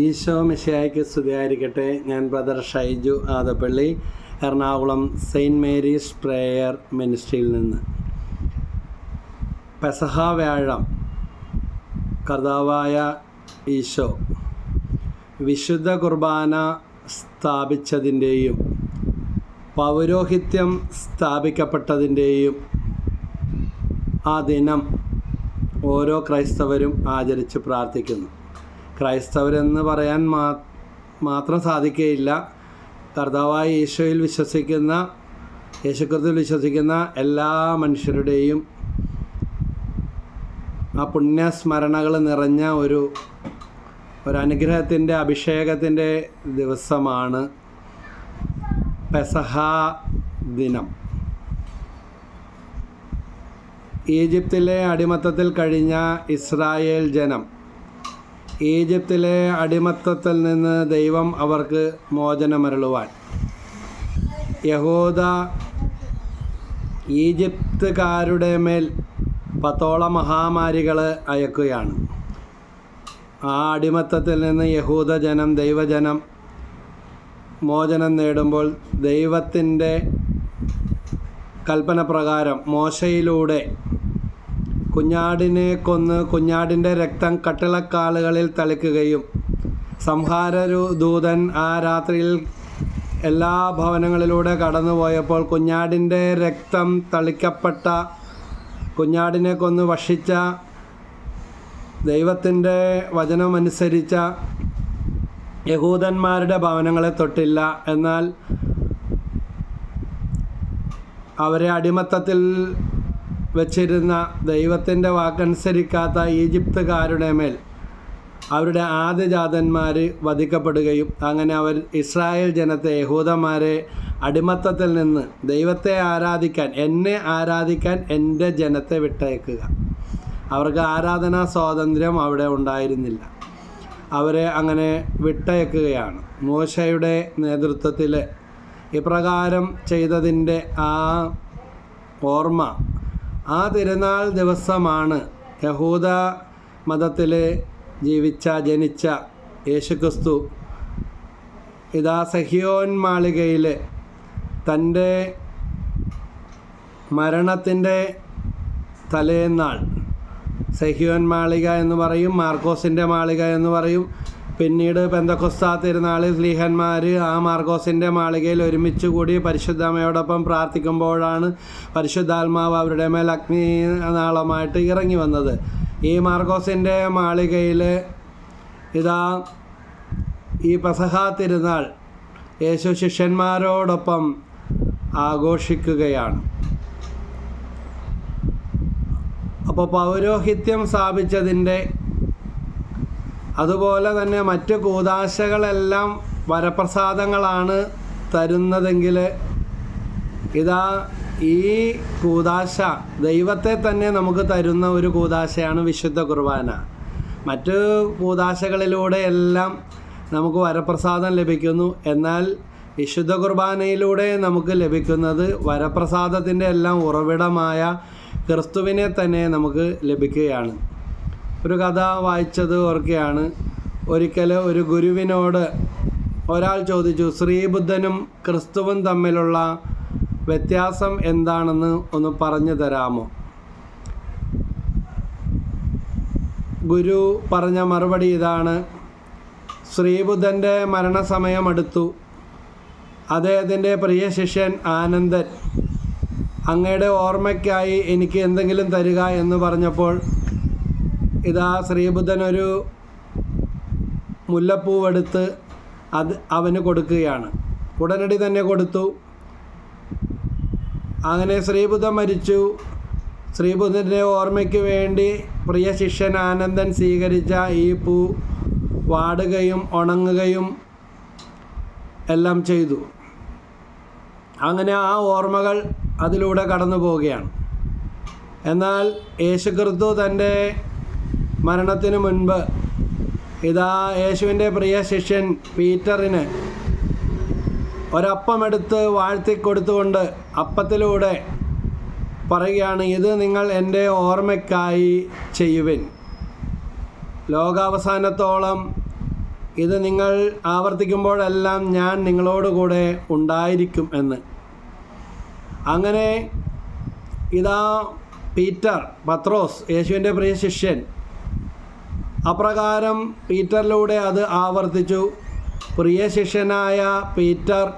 ഈശോ മിശിയായ്ക്ക് സ്തുതിയായിരിക്കട്ടെ. ഞാൻ brother Shaiju Adappally Ernakulam saint Mary's prayer മിനിസ്ട്രിയിൽ നിന്ന്. പെസഹ വ്യാഴം കർത്താവായ ഈശോ വിശുദ്ധ കുർബാന സ്ഥാപിച്ചതിന്റെയും പൗരോഹിത്യം സ്ഥാപിക്കപ്പെട്ടതിന്റെയും ആ ദിനം ഓരോ ക്രൈസ്തവരും ആചരിച്ച് പ്രാർത്ഥിക്കുന്നു. ക്രൈസ്തവരെന്ന് പറയാൻ മാ മാത്രം സാധിക്കുകയില്ല. കർത്താവായ ഈശോയിൽ വിശ്വസിക്കുന്ന യേശുക്രിസ്തുവിൽ വിശ്വസിക്കുന്ന എല്ലാ മനുഷ്യരുടെയും ആ പുണ്യസ്മരണകൾ നിറഞ്ഞ ഒരു ഒരു അഭിഷേകത്തിന്റെ ദിവസമാണ് പെസഹ ദിനം. ഈജിപ്തിലെ അടിമത്തത്തിൽ കഴിഞ്ഞ ഇസ്രായേൽ ജനം ഈജിപ്തിലെ അടിമത്തത്തിൽ നിന്ന് ദൈവം അവർക്ക് മോചനമരളുവാൻ. യഹൂദ ഈജിപ്തുകാരുടെ മേൽ പത്തോളം മഹാമാരികൾ അയക്കുകയാണ്. ആ അടിമത്തത്തിൽ നിന്ന് യഹൂദ ജനം ദൈവജനം മോചനം നേടുമ്പോൾ ദൈവത്തിന്റെ കൽപ്പന പ്രകാരം മോശയിലൂടെ കുഞ്ഞാടിനെ കൊന്ന് കുഞ്ഞാടിന്റെ രക്തം കട്ടിളക്കാലുകളിൽ തളിക്കുകയും സംഹാരരു ദൂതൻ ആ രാത്രിയിൽ എല്ലാ ഭവനങ്ങളിലൂടെ കടന്നുപോയപ്പോൾ കുഞ്ഞാടിന്റെ രക്തം തളിക്കപ്പെട്ട കുഞ്ഞാടിനെ കൊന്ന് ഭക്ഷിച്ച ദൈവത്തിന്റെ വചനമനുസരിച്ച യഹൂദന്മാരുടെ ഭവനങ്ങളെ തൊട്ടില്ല. എന്നാൽ അവരെ അടിമത്തത്തിൽ വച്ചിരുന്ന ദൈവത്തിന്റെ വാക്കനുസരിക്കാത്ത ഈജിപ്തുകാരുടെ മേൽ അവരുടെ ആദ്യജാതന്മാർ വധിക്കപ്പെടുകയും അങ്ങനെ അവർ ഇസ്രായേൽ ജനത്തെ യഹൂദന്മാരെ അടിമത്തത്തിൽ നിന്ന് ദൈവത്തെ ആരാധിക്കാൻ എന്നെ ആരാധിക്കാൻ എന്റെ ജനത്തെ വിട്ടയക്കുക. അവർക്ക് ആരാധനാ സ്വാതന്ത്ര്യം അവിടെ ഉണ്ടായിരുന്നില്ല. അവരെ അങ്ങനെ വിട്ടയക്കുകയാണ്. മോശയുടെ നേതൃത്വത്തിൽ ഇപ്രകാരം ചെയ്തതിന്റെ ആ ഓർമ്മ ആ തിരുനാൾ ദിവസമാണ് യഹൂദ മതത്തിൽ ജീവിച്ച ജനിച്ച യേശുക്രിസ്തു ഇതാ സഹിയോൻ മാളികയിൽ തന്റെ മരണത്തിന്റെ തലേന്നാൾ സഹിയോൻ മാളിക എന്ന് പറയും മാർക്കോസിന്റെ മാളിക എന്ന് പറയും പിന്നീട് പെന്തക്കൊസ്താ തിരുനാളിൽ സ്ലീഹന്മാർ ആ മാർഗോസിന്റെ മാളികയിൽ ഒരുമിച്ച് കൂടി പരിശുദ്ധമ്മയോടൊപ്പം പ്രാർത്ഥിക്കുമ്പോഴാണ് പരിശുദ്ധാത്മാവ് അവരുടെ മേൽ അഗ്നി നാളമായിട്ട് ഇറങ്ങി വന്നത്. ഈ മാർഗോസിന്റെ മാളികയിൽ ഇതാ ഈ പെസഹ തിരുനാൾ യേശു ശിഷ്യന്മാരോടൊപ്പം ആഘോഷിക്കുകയാണ്. അപ്പോൾ പൗരോഹിത്യം സ്ഥാപിച്ചതിന്റെ അതുപോലെ തന്നെ മറ്റ് കൂതാശകളെല്ലാം വരപ്രസാദങ്ങളാണ് തരുന്നതെങ്കിൽ ഇതാ ഈ കൂതാശ ദൈവത്തെ തന്നെ നമുക്ക് തരുന്ന ഒരു കൂതാശയാണ് വിശുദ്ധ കുർബാന. മറ്റ് കൂതാശകളിലൂടെ എല്ലാം നമുക്ക് വരപ്രസാദം ലഭിക്കുന്നു. എന്നാൽ വിശുദ്ധ കുർബാനയിലൂടെ നമുക്ക് ലഭിക്കുന്നത് വരപ്രസാദത്തിന്റെ എല്ലാം ഉറവിടമായ ക്രിസ്തുവിനെ തന്നെ നമുക്ക് ലഭിക്കുകയാണ്. ഒരു കഥ വായിച്ചത് ഓർക്കെയാണ്. ഒരിക്കൽ ഒരു ഗുരുവിനോട് ഒരാൾ ചോദിച്ചു ശ്രീബുദ്ധനും ക്രിസ്തുവും തമ്മിലുള്ള വ്യത്യാസം എന്താണെന്ന് ഒന്ന് പറഞ്ഞു തരാമോ? ഗുരു പറഞ്ഞ മറുപടി ഇതാണ്. ശ്രീബുദ്ധന്റെ മരണസമയം അടുത്തു. അദ്ദേഹത്തിന്റെ പ്രിയ ശിഷ്യൻ ആനന്ദൻ അങ്ങയുടെ ഓർമ്മയ്ക്കായി എനിക്ക് എന്തെങ്കിലും തരിക എന്ന് പറഞ്ഞപ്പോൾ ഇതാ ശ്രീബുദ്ധൻ ഒരു മുല്ലപ്പൂവെടുത്ത് അത് അവന് കൊടുക്കുകയാണ്. ഉടനടി തന്നെ കൊടുത്തു. അങ്ങനെ ശ്രീബുദ്ധൻ മരിച്ചു. ശ്രീബുദ്ധന്റെ ഓർമ്മയ്ക്ക് വേണ്ടി പ്രിയ ശിഷ്യൻ ആനന്ദൻ സ്വീകരിച്ച ഈ പൂ വാടുകയും ഉണങ്ങുകയും എല്ലാം ചെയ്തു. അങ്ങനെ ആ ഓർമ്മകൾ അതിലൂടെ കടന്നു പോവുകയാണ് എന്നാൽ യേശുക്രിസ്തു തന്റെ മരണത്തിന് മുൻപ് ഇതാ യേശുവിന്റെ പ്രിയ ശിഷ്യൻ പീറ്ററിന് ഒരപ്പമെടുത്ത് വാഴ്ത്തിക്കൊടുത്തുകൊണ്ട് അപ്പത്തിലൂടെ പറയുകയാണ് ഇത് നിങ്ങൾ എന്റെ ഓർമ്മയ്ക്കായി ചെയ്യുവിൻ. ലോകാവസാനത്തോളം ഇത് നിങ്ങൾ ആവർത്തിക്കുമ്പോഴെല്ലാം ഞാൻ നിങ്ങളോടുകൂടെ ഉണ്ടായിരിക്കും എന്ന്. അങ്ങനെ ഇതാ പീറ്റർ പത്രോസ് യേശുവിന്റെ പ്രിയ ശിഷ്യൻ അപ്രകാരം പീറ്ററിലൂടെ അത് ആവർത്തിച്ചു. പ്രിയ ശിഷ്യനായ പീറ്റർ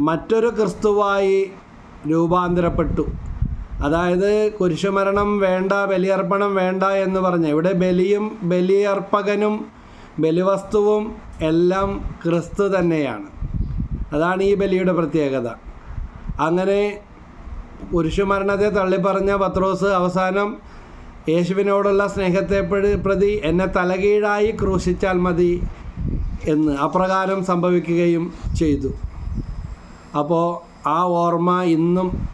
മറ്റൊരു ക്രിസ്തുവായി രൂപാന്തരപ്പെട്ടു. അതായത് കുരിശുമരണം വേണ്ട ബലിയർപ്പണം വേണ്ട എന്ന് പറഞ്ഞ. ഇവിടെ ബലിയും ബലിയർപ്പകനും ബലിവസ്തുവും എല്ലാം ക്രിസ്തു തന്നെയാണ്. അതാണ് ഈ ബലിയുടെ പ്രത്യേകത. അങ്ങനെ കുരിശുമരണത്തെ തള്ളിപ്പറഞ്ഞ പത്രോസ് അവസാനം യേശുവിനോടുള്ള സ്നേഹത്തെ പ്രതി- എന്നെ തലകീഴായി ക്രൂശിച്ചാൽ മതി എന്ന് അപ്രകാരം സംഭവിക്കുകയും ചെയ്തു. അപ്പോൾ ആ ഓർമ്മ ഇന്നും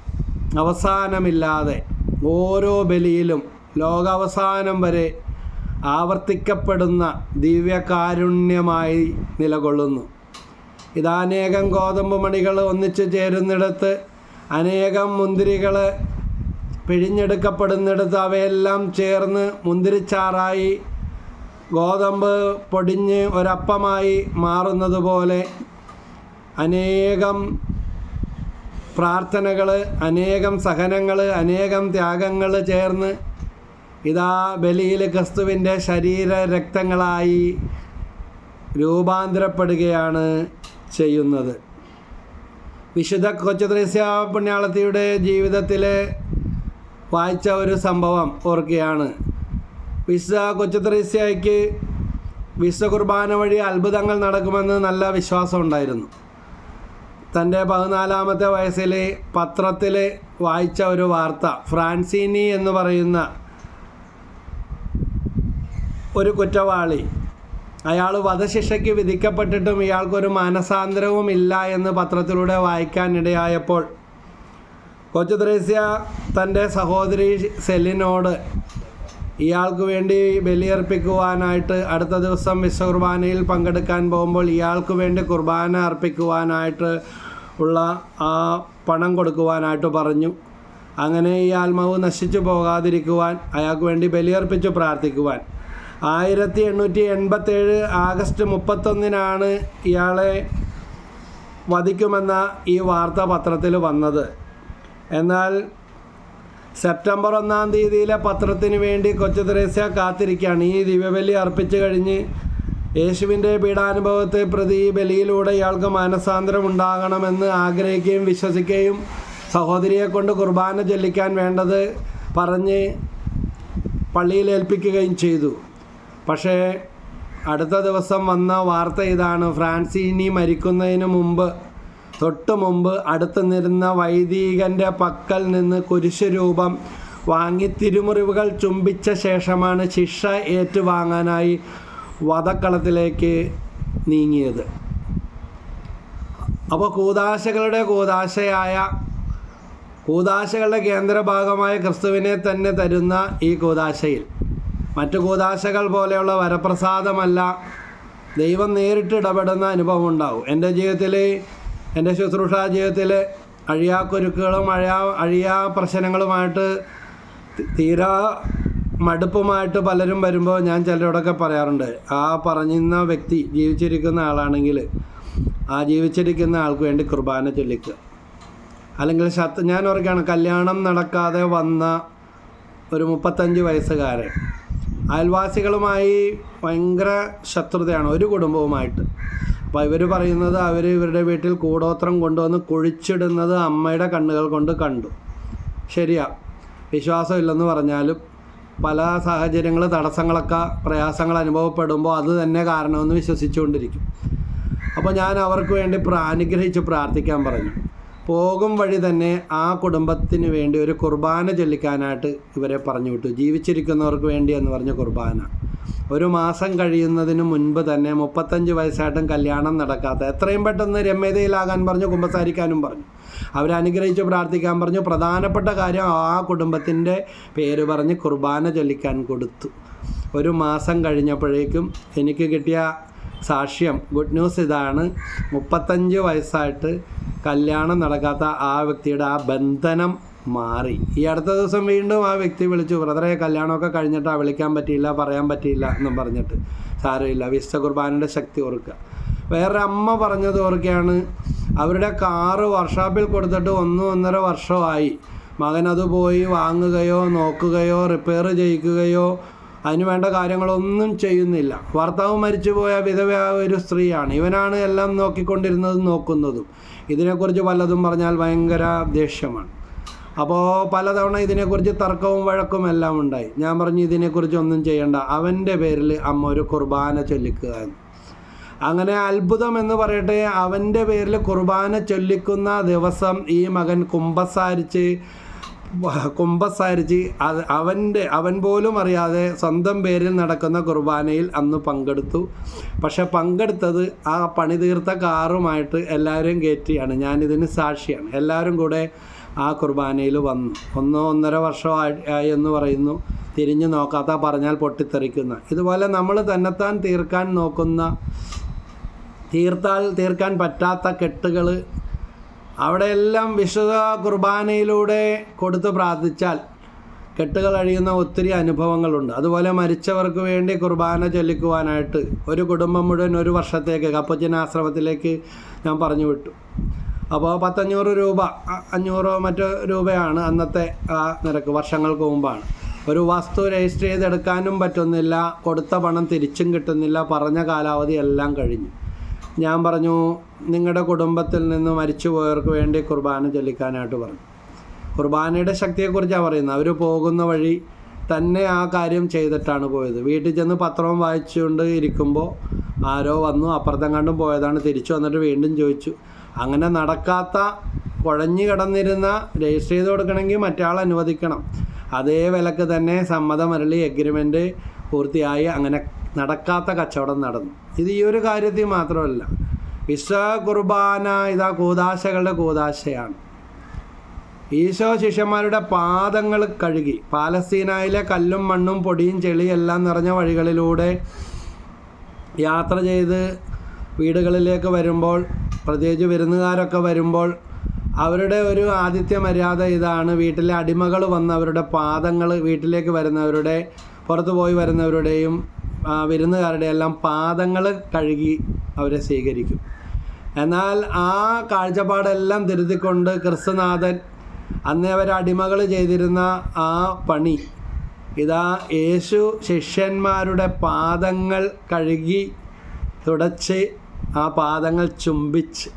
അവസാനമില്ലാതെ ഓരോ ബലിയിലും ലോകാവസാനം വരെ ആവർത്തിക്കപ്പെടുന്ന ദിവ്യകാരുണ്യമായി നിലകൊള്ളുന്നു. ഇതാനേകം ഗോതമ്പ് മണികൾ ഒന്നിച്ചു ചേരുന്നിടത്ത് അനേകം മുന്തിരികൾ പിഴിഞ്ഞെടുക്കപ്പെടുന്നിടത്ത് അവയെല്ലാം ചേർന്ന് മുന്തിരിച്ചാറായി ഗോതമ്പ് പൊടിഞ്ഞ് ഒരപ്പമായി മാറുന്നത് പോലെ അനേകം പ്രാർത്ഥനകൾ അനേകം സഹനങ്ങൾ അനേകം ത്യാഗങ്ങൾ ചേർന്ന് ഇതാ ബലിയിൽ ക്രിസ്തുവിന്റെ ശരീര രക്തങ്ങളായി രൂപാന്തരപ്പെടുകയാണ് ചെയ്യുന്നത്. വിശുദ്ധ കൊച്ചുത്രേസ്യ പുണ്യാളത്തിയുടെ ജീവിതത്തിൽ വായിച്ച ഒരു സംഭവം ഓർക്കുകയാണ്. വിശുദ്ധ കൊച്ചുത്രേസ്യയ്ക്ക് വിശുദ്ധ കുർബാന വഴി അത്ഭുതങ്ങൾ നടക്കുമെന്ന് നല്ല വിശ്വാസം ഉണ്ടായിരുന്നു. തന്റെ പതിനാലാമത്തെ വയസ്സിൽ പത്രത്തിൽ വായിച്ച ഒരു വാർത്ത ഫ്രാൻസിനി എന്ന് പറയുന്ന ഒരു കുറ്റവാളി. അയാൾ വധശിക്ഷയ്ക്ക് വിധിക്കപ്പെട്ടിട്ടും ഇയാൾക്കൊരു മാനസാന്തരവും ഇല്ല എന്ന് പത്രത്തിലൂടെ വായിക്കാനിടയായപ്പോൾ കൊച്ചു ത്രേസ്യ തന്റെ സഹോദരി സെല്ലിനോട് ഇയാൾക്ക് വേണ്ടി ബലിയർപ്പിക്കുവാനായിട്ട് അടുത്ത ദിവസം വിശ്വകുർബാനയിൽ പങ്കെടുക്കാൻ പോകുമ്പോൾ ഇയാൾക്ക് വേണ്ടി കുർബാന അർപ്പിക്കുവാനായിട്ട് ഉള്ള ആ പണം കൊടുക്കുവാനായിട്ട് പറഞ്ഞു. അങ്ങനെ ഈ ആത്മാവ് നശിച്ചു പോകാതിരിക്കുവാൻ അയാൾക്ക് വേണ്ടി ബലിയർപ്പിച്ചു പ്രാർത്ഥിക്കുവാൻ. ആയിരത്തി എണ്ണൂറ്റി എൺപത്തേഴ് ആഗസ്റ്റ് മുപ്പത്തൊന്നിനാണ് ഇയാളെ വധിക്കുമെന്ന ഈ വാർത്ത പത്രത്തിൽ വന്നത്. എന്നാൽ സെപ്റ്റംബർ ഒന്നാം തീയതിയിലെ പത്രത്തിന് വേണ്ടി കൊച്ചു തെരേസ്യ കാത്തിരിക്കുകയാണ്. ഈ ദിവ്യബലി അർപ്പിച്ചു കഴിഞ്ഞ് യേശുവിന്റെ പീഡാനുഭവത്തെ പ്രതി ബലിയിലൂടെ ഇയാൾക്ക് മാനസാന്തരം ഉണ്ടാകണമെന്ന് ആഗ്രഹിക്കുകയും വിശ്വസിക്കുകയും സഹോദരിയെ കൊണ്ട് കുർബാന ചൊല്ലിക്കാൻ വേണ്ടത് പറഞ്ഞ് പള്ളിയിൽ ഏൽപ്പിക്കുകയും ചെയ്തു. പക്ഷേ അടുത്ത ദിവസം വന്ന വാർത്ത ഇതാണ്. ഫ്രാൻസിനി മരിക്കുന്നതിന് മുമ്പ് തൊട്ട് മുമ്പ് അടുത്ത് നിരുന്ന വൈദികന്റെ പക്കൽ നിന്ന് കുരിശുരൂപം വാങ്ങി തിരുമുറിവുകൾ ചുംബിച്ച ശേഷമാണ് ശിക്ഷ ഏറ്റുവാങ്ങാനായി വധക്കളത്തിലേക്ക് നീങ്ങിയത്. അപ്പോൾ കൂതാശകളുടെ കൂതാശയായ കൂതാശകളുടെ കേന്ദ്രഭാഗമായ ക്രിസ്തുവിനെ തന്നെ തരുന്ന ഈ കൂതാശയിൽ. മറ്റു കൂതാശകൾ പോലെയുള്ള വരപ്രസാദമല്ല ദൈവം നേരിട്ട് ഇടപെടുന്ന അനുഭവം ഉണ്ടാവും. എന്റെ ജീവിതത്തിൽ എന്റെ ശുശ്രൂഷ ജീവിതത്തിൽ അഴിയാ കുരുക്കുകളും അഴിയാ അഴിയാ പ്രശ്നങ്ങളുമായിട്ട് തീരാ മടുപ്പുമായിട്ട് പലരും വരുമ്പോൾ ഞാൻ ചിലരോടൊക്കെ പറയാറുണ്ട് ആ പറഞ്ഞിരുന്ന വ്യക്തി ജീവിച്ചിരിക്കുന്ന ആളാണെങ്കിൽ ആ ജീവിച്ചിരിക്കുന്ന ആൾക്ക് വേണ്ടി കുർബാന ചൊല്ലിക്കുക. അല്ലെങ്കിൽ ശത്ത് ഞാൻ ഓർക്കുകയാണ് കല്യാണം നടക്കാതെ വന്ന ഒരു മുപ്പത്തഞ്ച് വയസ്സുകാരൻ. അയൽവാസികളുമായി ഭയങ്കര ശത്രുതയാണ് ഒരു കുടുംബവുമായിട്ട്. അപ്പോൾ ഇവർ പറയുന്നത് അവർ ഇവരുടെ വീട്ടിൽ കൂടോത്രം കൊണ്ടുവന്ന് കുഴിച്ചിടുന്നത് അമ്മയുടെ കണ്ണുകൾ കൊണ്ട് കണ്ടു. ശരിയാ. വിശ്വാസമില്ലെന്ന് പറഞ്ഞാലും പല സാഹചര്യങ്ങൾ തടസ്സങ്ങളൊക്കെ പ്രയാസങ്ങൾ അനുഭവപ്പെടുമ്പോൾ അത് തന്നെ കാരണമെന്ന് വിശ്വസിച്ചുകൊണ്ടിരിക്കും. അപ്പോൾ ഞാൻ അവർക്ക് വേണ്ടി പ്രാനുഗ്രഹിച്ച് പ്രാർത്ഥിക്കാൻ പറഞ്ഞു. പോകും വഴി തന്നെ ആ കുടുംബത്തിന് വേണ്ടി ഒരു കുർബാന ചൊല്ലിക്കാനായിട്ട് ഇവരെ പറഞ്ഞു വിട്ടു. ജീവിച്ചിരിക്കുന്നവർക്ക് വേണ്ടി എന്ന് പറഞ്ഞ കുർബാന. ഒരു മാസം കഴിയുന്നതിന് മുൻപ് തന്നെ മുപ്പത്തഞ്ച് വയസ്സായിട്ടും കല്യാണം നടക്കാത്ത എത്രയും പെട്ടെന്ന് രമ്യതയിലാകാൻ പറഞ്ഞു കുമ്പസാരിക്കാനും പറഞ്ഞു. അവരനുഗ്രഹിച്ച് പ്രാർത്ഥിക്കാൻ പറഞ്ഞു. പ്രധാനപ്പെട്ട കാര്യം ആ കുടുംബത്തിന്റെ പേര് പറഞ്ഞ് കുർബാന ചൊല്ലിക്കാൻ കൊടുത്തു. ഒരു മാസം കഴിഞ്ഞപ്പോഴേക്കും എനിക്ക് കിട്ടിയ സാക്ഷ്യം. ഗുഡ് ന്യൂസ് ഇതാണ്. മുപ്പത്തഞ്ച് വയസ്സായിട്ട് കല്യാണം നടക്കാത്ത ആ വ്യക്തിയുടെ ആ ബന്ധനം മാറി. ഈ അടുത്ത ദിവസം വീണ്ടും ആ വ്യക്തി വിളിച്ചു ബ്രദറെ കല്യാണമൊക്കെ കഴിഞ്ഞിട്ടാ വിളിക്കാൻ പറ്റിയില്ല പറയാൻ പറ്റിയില്ല എന്നും പറഞ്ഞിട്ട്. സാരമില്ല വിശുദ്ധ കുർബാനയുടെ ശക്തി ഓർക്കുക. വേറെ അമ്മ പറഞ്ഞത് ഓർക്കുകയാണ് അവരുടെ കാറ് വർഷാപ്പിൽ കൊടുത്തിട്ട് ഒന്നും ഒന്നര വർഷമായി. മകനത് പോയി വാങ്ങുകയോ നോക്കുകയോ റിപ്പയർ ചെയ്യിക്കുകയോ അതിന് വേണ്ട കാര്യങ്ങളൊന്നും ചെയ്യുന്നില്ല. ഭർത്താവ് മരിച്ചുപോയ വിധവയായ ഒരു സ്ത്രീയാണ്. ഇവനാണ് എല്ലാം നോക്കിക്കൊണ്ടിരുന്നതും നോക്കുന്നതും. ഇതിനെക്കുറിച്ച് പലതും പറഞ്ഞാൽ ഭയങ്കര ദേഷ്യമാണ്. അപ്പോൾ പലതവണ ഇതിനെക്കുറിച്ച് തർക്കവും വഴക്കും എല്ലാം ഉണ്ടായി. ഞാൻ പറഞ്ഞു ഇതിനെക്കുറിച്ച് ഒന്നും ചെയ്യണ്ട. അവന്റെ പേരിൽ അമ്മ ഒരു കുർബാന ചൊല്ലിക്കുക എന്ന്. അങ്ങനെ അത്ഭുതം എന്ന് പറയട്ടെ അവന്റെ പേരിൽ കുർബാന ചൊല്ലിക്കുന്ന ദിവസം ഈ മകൻ കുമ്പസാരിച്ച് കുമ്പസാരിച്ച് അത് അവന്റെ അവൻ പോലും അറിയാതെ സ്വന്തം പേരിൽ നടക്കുന്ന കുർബാനയിൽ അന്ന് പങ്കെടുത്തു. പക്ഷെ പങ്കെടുത്തത് ആ പണി തീർത്ത കാറുമായിട്ട് എല്ലാവരും കയറ്റിയാണ്. ഞാനിതിന് സാക്ഷിയാണ്. എല്ലാവരും കൂടെ ആ കുർബാനയിൽ വന്നു. ഒന്നോ ഒന്നര വർഷമായി എന്ന് പറയുന്നു. തിരിഞ്ഞു നോക്കാത്ത പറഞ്ഞാൽ പൊട്ടിത്തെറിക്കുന്ന. ഇതുപോലെ നമ്മൾ തന്നെത്താൻ തീർക്കാൻ നോക്കുന്ന തീർത്താൽ തീർക്കാൻ പറ്റാത്ത കെട്ടുകൾ അവിടെയെല്ലാം വിശുദ്ധ കുർബാനയിലൂടെ കൊടുത്ത് പ്രാർത്ഥിച്ചാൽ കെട്ടുകൾ അഴിയുന്ന ഒത്തിരി അനുഭവങ്ങളുണ്ട്. അതുപോലെ മരിച്ചവർക്ക് വേണ്ടി കുർബാന ചൊല്ലിക്കുവാനായിട്ട് ഒരു കുടുംബം മുഴുവൻ ഒരു വർഷത്തേക്ക് കപ്പച്ചൻ ആശ്രമത്തിലേക്ക് ഞാൻ പറഞ്ഞു വിട്ടു. അപ്പോൾ പത്തഞ്ഞൂറ് രൂപ അഞ്ഞൂറോ മറ്റോ രൂപയാണ് അന്നത്തെ ആ നിരക്ക് വർഷങ്ങൾക്ക് മുമ്പാണ്. ഒരു വസ്തു രജിസ്റ്റർ ചെയ്തെടുക്കാനും പറ്റുന്നില്ല കൊടുത്ത പണം തിരിച്ചും കിട്ടുന്നില്ല പറഞ്ഞ കാലാവധി എല്ലാം കഴിഞ്ഞു. ഞാൻ പറഞ്ഞു നിങ്ങളുടെ കുടുംബത്തിൽ നിന്ന് മരിച്ചു പോയവർക്ക് വേണ്ടി കുർബാന ചൊല്ലിക്കാനായിട്ട് പറഞ്ഞു. കുർബാനയുടെ ശക്തിയെക്കുറിച്ചാണ് പറയുന്നത്. അവർ പോകുന്ന വഴി തന്നെ ആ കാര്യം ചെയ്തിട്ടാണ് പോയത്. വീട്ടിൽ ചെന്ന് പത്രവും വായിച്ചുകൊണ്ട് ഇരിക്കുമ്പോൾ ആരോ വന്നു അപ്പുറത്തെങ്ങാണ്ടും പോയതാണ്. തിരിച്ചു വന്നിട്ട് വീണ്ടും ചോദിച്ചു അങ്ങനെ നടക്കാത്ത കുഴഞ്ഞു കിടന്നിരുന്ന രജിസ്റ്റർ ചെയ്ത് കൊടുക്കണമെങ്കിൽ മറ്റാൾ അനുവദിക്കണം. അതേ വിലക്ക് തന്നെ സമ്മതമരളി എഗ്രിമെന്റ് പൂർത്തിയായി അങ്ങനെ നടക്കാത്ത കച്ചവടം നടന്നു. ഇത് ഈ ഒരു കാര്യത്തിൽ മാത്രമല്ല. വിശ്വ കുർബാന ഇതാ കൂതാശകളുടെ കൂതാശയാണ് ഈശോ ശിഷ്യന്മാരുടെ പാദങ്ങൾ കഴുകി പാലസ്തീനായിലെ കല്ലും മണ്ണും പൊടിയും ചെളിയും എല്ലാം നിറഞ്ഞ വഴികളിലൂടെ യാത്ര ചെയ്ത് വീടുകളിലേക്ക് വരുമ്പോൾ പ്രത്യേകിച്ച് വിരുന്നുകാരൊക്കെ വരുമ്പോൾ അവരുടെ ഒരു ആതിഥ്യ മര്യാദ ഇതാണ്. വീട്ടിലെ അടിമകൾ വന്നവരുടെ പാദങ്ങൾ വീട്ടിലേക്ക് വരുന്നവരുടെ പുറത്തു പോയി വരുന്നവരുടെയും വിരുന്നുകാരുടെ എല്ലാം പാദങ്ങൾ കഴുകി അവരെ സ്വീകരിക്കും. എന്നാൽ ആ കാഴ്ചപ്പാടെല്ലാം തിരുത്തിക്കൊണ്ട് ക്രിസ്തുനാഥൻ അന്നേ അവർ അടിമകൾ ചെയ്തിരുന്ന ആ പണി. ഇതാ യേശു ശിഷ്യന്മാരുടെ പാദങ്ങൾ കഴുകി തുടച്ച് ആ പാദങ്ങൾ ചുംബിച്ച്.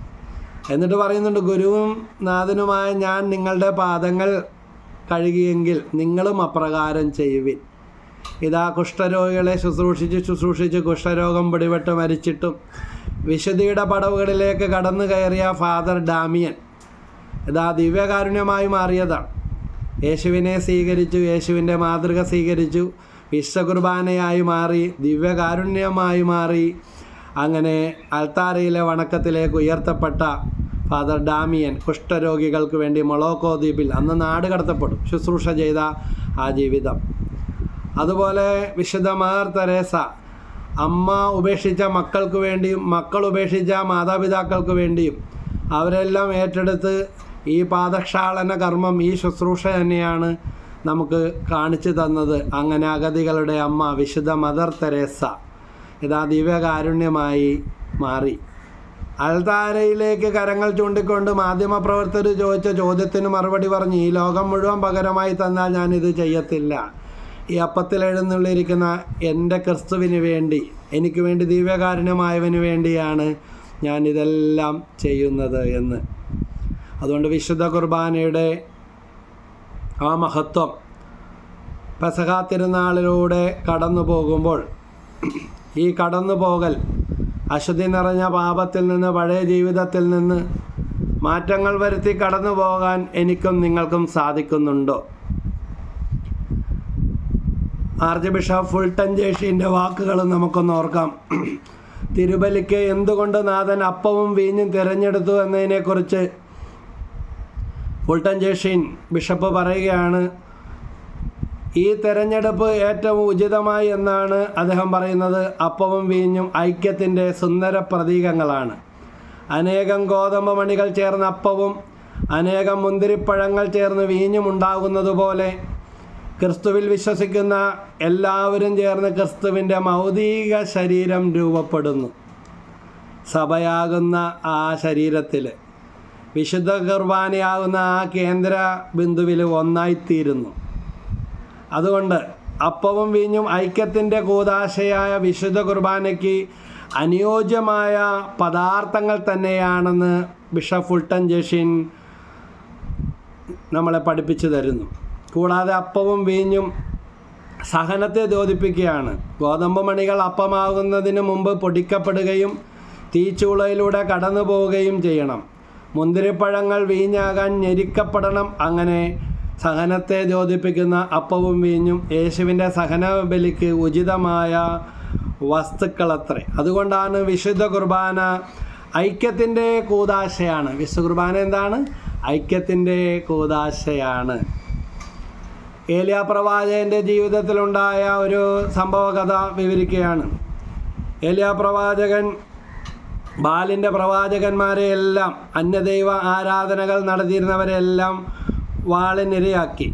എന്നിട്ട് പറയുന്നുണ്ട് ഗുരുവും നാഥനുമായ ഞാൻ നിങ്ങളുടെ പാദങ്ങൾ കഴുകിയെങ്കിൽ നിങ്ങളും അപ്രകാരം ചെയ്യുവിൻ. ഇതാ കുഷ്ഠരോഗികളെ ശുശ്രൂഷിച്ച് ശുശ്രൂഷിച്ച് കുഷ്ഠരോഗം പിടിപെട്ട് മരിച്ചിട്ടും വിശുദ്ധിയുടെ പടവുകളിലേക്ക് കടന്നു കയറിയ ഫാദർ ഡാമിയൻ. ഇതാ ദിവ്യകാരുണ്യമായി മാറിയതാണ്. യേശുവിനെ സ്വീകരിച്ചു യേശുവിന്റെ മാതൃക സ്വീകരിച്ചു വിശ്വകുർബാനയായി മാറി ദിവ്യകാരുണ്യമായി മാറി. അങ്ങനെ അൽത്താരയിലെ വണക്കത്തിലേക്ക് ഉയർത്തപ്പെട്ട ഫാദർ ഡാമിയൻ കുഷ്ഠരോഗികൾക്ക് വേണ്ടി മൊളോക്കോ ദ്വീപിൽ അന്ന് നാട് കടത്തപ്പെടും ശുശ്രൂഷ ചെയ്ത ആ ജീവിതം. അതുപോലെ വിശുദ്ധ മാർ തെരേസ അമ്മ ഉപേക്ഷിച്ച മക്കൾക്ക് വേണ്ടിയും മക്കൾ ഉപേക്ഷിച്ച മാതാപിതാക്കൾക്ക് വേണ്ടിയും അവരെല്ലാം ഏറ്റെടുത്ത് ഈ പാദക്ഷാളന കർമ്മം ഈ ശുശ്രൂഷ തന്നെയാണ് നമുക്ക് കാണിച്ചു തന്നത്. അങ്ങനെ അഗതികളുടെ അമ്മ വിശുദ്ധ മദർ തെരേസ ഇതാ ദിവ്യകാരുണ്യമായി മാറി. അൽത്താരയിലേക്ക് കരങ്ങൾ ചൂണ്ടിക്കൊണ്ട് മാധ്യമപ്രവർത്തകർ ചോദിച്ച ചോദ്യത്തിന് മറുപടി പറഞ്ഞു ഈ ലോകം മുഴുവൻ പകരമായി തന്നാൽ ഞാനിത് ചെയ്യത്തില്ല. ഈ അപ്പത്തിൽ എന്റെ ക്രിസ്തുവിന് വേണ്ടി എനിക്ക് വേണ്ടി ദിവ്യകാരുണ്യമായവന് വേണ്ടിയാണ് ഞാൻ ഇതെല്ലാം ചെയ്യുന്നത് എന്ന്. അതുകൊണ്ട് വിശുദ്ധ കുർബാനയുടെ ആ മഹത്വം പെസഹ തിരുനാളിലൂടെ കടന്നു പോകുമ്പോൾ ഈ കടന്നു പോകൽ അശുദ്ധി നിറഞ്ഞ പാപത്തിൽ നിന്ന് പഴയ ജീവിതത്തിൽ നിന്ന് മാറ്റങ്ങൾ വരുത്തി കടന്നു പോകാൻ എനിക്കും നിങ്ങൾക്കും സാധിക്കുന്നുണ്ടോ? ആർച്ച് ബിഷപ്പ് ഫുൾട്ടൻ ജേഷീന്റെ വാക്കുകൾ നമുക്കൊന്ന് ഓർക്കാം. തിരുബലിക്ക് എന്തുകൊണ്ട് നാഥൻ അപ്പവും വീഞ്ഞും തിരഞ്ഞെടുത്തു എന്നതിനെക്കുറിച്ച് ഫുൾട്ടൻ ജേഷീൻ ബിഷപ്പ് പറയുകയാണ് ഈ തെരഞ്ഞെടുപ്പ് ഏറ്റവും ഉചിതമായി എന്നാണ് അദ്ദേഹം പറയുന്നത്. അപ്പവും വീഞ്ഞും ഐക്യത്തിന്റെ സുന്ദര പ്രതീകങ്ങളാണ്. അനേകം ഗോതമ്പ് മണികൾ ചേർന്ന അപ്പവും അനേകം മുന്തിരിപ്പഴങ്ങൾ ചേർന്ന് വീഞ്ഞും ഉണ്ടാകുന്നത് പോലെ ക്രിസ്തുവിൽ വിശ്വസിക്കുന്ന എല്ലാവരും ചേർന്ന് ക്രിസ്തുവിന്റെ മൗതിക ശരീരം രൂപപ്പെടുന്നു. സഭയാകുന്ന ആ ശരീരത്തിൽ വിശുദ്ധ കുർബാനയാകുന്ന ആ കേന്ദ്ര ബിന്ദുവിൽ ഒന്നായിത്തീരുന്നു. അതുകൊണ്ട് അപ്പവും വീഞ്ഞും ഐക്യത്തിന്റെ കൂതാശയായ വിശുദ്ധ കുർബാനയ്ക്ക് അനുയോജ്യമായ പദാർത്ഥങ്ങൾ തന്നെയാണെന്ന് ബിഷപ്പ് ഫുൾട്ടൻ ജഷിൻ നമ്മളെ പഠിപ്പിച്ചു തരുന്നു. കൂടാതെ അപ്പവും വീഞ്ഞും സഹനത്തെ ദ്യോതിപ്പിക്കുകയാണ്. ഗോതമ്പ് മണികൾ അപ്പമാകുന്നതിന് മുമ്പ് പൊടിക്കപ്പെടുകയും തീച്ചൂളയിലൂടെ കടന്നു പോവുകയും ചെയ്യണം. മുന്തിരിപ്പഴങ്ങൾ വീഞ്ഞാകാൻ ഞെരിക്കപ്പെടണം. അങ്ങനെ സഹനത്തെ ദ്യോതിപ്പിക്കുന്ന അപ്പവും വീഞ്ഞും യേശുവിന്റെ സഹന ബലിക്ക് ഉചിതമായ വസ്തുക്കളത്രേ. അതുകൊണ്ടാണ് വിശുദ്ധ കുർബാന ഐക്യത്തിന്റെ കൂതാശയാണ്. വിശുദ്ധ കുർബാന എന്താണ്? ഐക്യത്തിന്റെ കൂതാശയാണ്. ഏലിയ പ്രവാചകന്റെ ജീവിതത്തിലുണ്ടായ ഒരു സംഭവ കഥ വിവരിക്കുകയാണ്. ഏലിയ പ്രവാചകൻ ബാലിന്റെ പ്രവാചകന്മാരെയെല്ലാം അന്യദൈവ ആരാധനകൾ നടത്തിയിരുന്നവരെല്ലാം വാളിനിരയാക്കി.